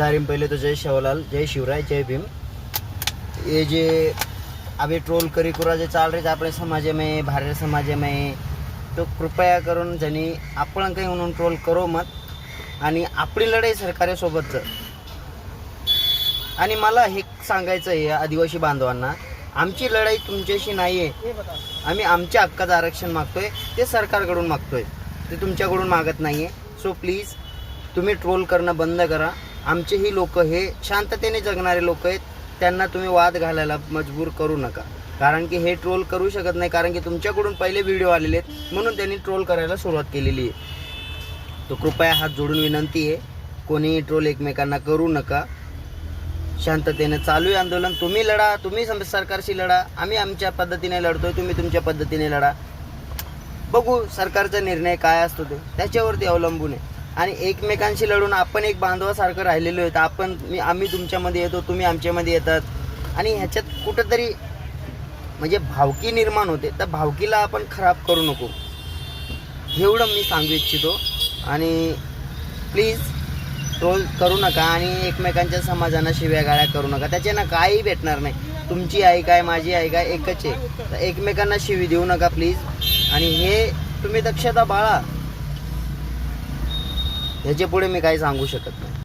सारे में पहले तो जय शिवलाल जय शिवराय जय भीम. ये जे अभी ट्रोल करी कुरा जे चाल रहे अपने समाज में भारतीय समाज में तो कृपया करून ज्यांनी आपण काही म्हणून ट्रोल करो मत. आणि आपली लढाई सरकारसोबतच आणि मला हे सांगायचं आहे आदिवासी बांधवांना आमची लढाई तुमच्याशी नाही आहे आम्ही आमच्या हक्काचं आरक्षण मागतोय ते सरकारकडून मागतोय. ते तुमच्याकडून मागत नाही आहे सो प्लीज तुम्ही ट्रोल करणं बंद करा. आमचेही लोक हे शांततेने जगणारे लोक आहेत. त्यांना तुम्ही वाद घालायला मजबूर करू नका. कारण की हे ट्रोल करू शकत नाही कारण की तुमच्याकडून पहिले व्हिडिओ आलेले आहेत. म्हणून त्यांनी ट्रोल करायला सुरुवात केलेली आहे. तो कृपया हात जोडून विनंती आहे कोणीही ट्रोल एकमेकांना करू नका. शांततेने चालू आहे आंदोलन. तुम्ही लढा तुम्ही सम- सरकारशी लढा. आम्ही आमच्या पद्धतीने लढतोय तुम्ही तुमच्या पद्धतीने लढा. बघू सरकारचा निर्णय काय असतो ते. त्याच्यावरती अवलंबून आहे. आणि एकमेकांशी लढून आपण एक बांधवासारखं राहिलेलो आहेत आपण मी आम्ही तुमच्यामध्ये येतो तुम्ही आमच्यामध्ये येतात. आणि ह्याच्यात कुठंतरी म्हणजे भावकी निर्माण होते. तर भावकीला आपण खराब करू नको. एवढं मी सांगू इच्छितो. आणि प्लीज ट्रोल करू नका आणि एकमेकांच्या समाजांना शिव्या गाळ्या करू नका. त्याच्यानं काही भेटणार नाही. तुमची आई काय माझी आई काय एकच आहे. तर एकमेकांना शिवी देऊ नका प्लीज. आणि हे तुम्ही दक्षता बाळा. ह्याच्या पुढे मी काही सांगू शकत नाही.